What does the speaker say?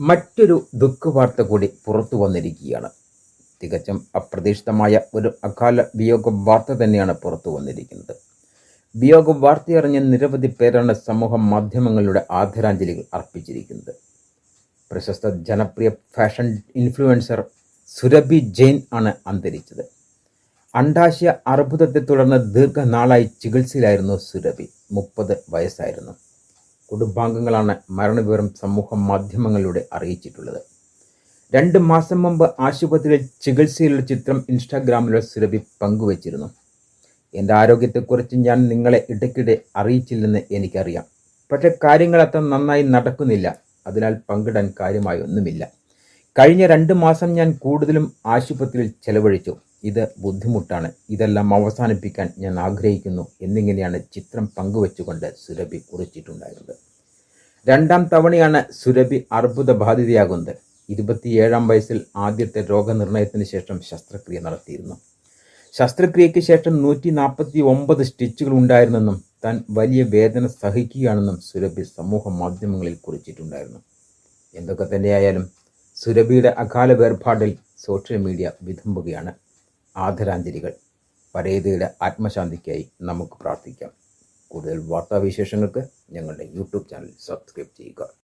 മറ്റൊരു ദുഃഖവാർത്ത കൂടി പുറത്തു വന്നിരിക്കുകയാണ്. തികച്ചും അപ്രതീക്ഷിതമായ ഒരു അകാല വിയോഗ വാർത്ത തന്നെയാണ് പുറത്തു വന്നിരിക്കുന്നത്. വിയോഗ വാർത്തയറിഞ്ഞ നിരവധി പേരാണ് സമൂഹ മാധ്യമങ്ങളുടെ ആദരാഞ്ജലികൾ അർപ്പിച്ചിരിക്കുന്നത്. പ്രശസ്ത ജനപ്രിയ ഫാഷൻ ഇൻഫ്ലുവൻസർ സുരഭി ജെയിൻ ആണ് അന്തരിച്ചത്. അണ്ടാശയ അർബുദത്തെ തുടർന്ന് ദീർഘനാളായി ചികിത്സയിലായിരുന്നു സുരഭി. മുപ്പത് വയസ്സായിരുന്നു. കുടുംബാംഗങ്ങളാണ് മരണവിവരം സമൂഹ മാധ്യമങ്ങളിലൂടെ അറിയിച്ചിട്ടുള്ളത്. രണ്ട് മാസം മുമ്പ് ആശുപത്രിയിൽ ചികിത്സയിലുള്ള ചിത്രം ഇൻസ്റ്റാഗ്രാമിലൂടെ സുരഭി പങ്കുവച്ചിരുന്നു. എന്റെ ആരോഗ്യത്തെക്കുറിച്ച് ഞാൻ നിങ്ങളെ ഇടയ്ക്കിടെ അറിയിച്ചില്ലെന്ന് എനിക്കറിയാം. പക്ഷേ കാര്യങ്ങൾ അത്ര നന്നായി നടക്കുന്നില്ല. അതിനാൽ പങ്കിടാൻ കാര്യമായി ഒന്നുമില്ല കഴിഞ്ഞ രണ്ട് മാസം ഞാൻ കൂടുതലും ആശുപത്രിയിൽ ചെലവഴിച്ചു. ഇത് ബുദ്ധിമുട്ടാണ്. ഇതെല്ലാം അവസാനിപ്പിക്കാൻ ഞാൻ ആഗ്രഹിക്കുന്നു എന്നിങ്ങനെയാണ് ചിത്രം പങ്കുവച്ചുകൊണ്ട് സുരഭി കുറിച്ചിട്ടുണ്ടായിരുന്നത്. രണ്ടാം തവണയാണ് സുരഭി അർബുദ ബാധിതയാകുന്നത് ഇരുപത്തിയേഴാം വയസ്സിൽ ആദ്യത്തെ രോഗനിർണയത്തിന് ശേഷം ശസ്ത്രക്രിയ നടത്തിയിരുന്നു. ശസ്ത്രക്രിയയ്ക്ക് ശേഷം നൂറ്റി നാൽപ്പത്തി ഒമ്പത് സ്റ്റിച്ചുകൾ ഉണ്ടായിരുന്നെന്നും താൻ വലിയ വേദന സഹിക്കുകയാണെന്നും സുരഭി സമൂഹ മാധ്യമങ്ങളിൽ കുറിച്ചിട്ടുണ്ടായിരുന്നു. എന്തൊക്കെ തന്നെയായാലും സുരഭിയുടെ അകാല വേർപാടിൽ സോഷ്യൽ മീഡിയ വിതുമ്പുകയാണ്. ആദരാഞ്ജലികൾ. പരേതയുടെ ആത്മശാന്തിക്കായി നമുക്ക് പ്രാർത്ഥിക്കാം. കൂടുതൽ വാർത്താവിശേഷങ്ങൾക്ക് ഞങ്ങളുടെ യൂട്യൂബ് ചാനൽ സബ്സ്ക്രൈബ് ചെയ്യുക.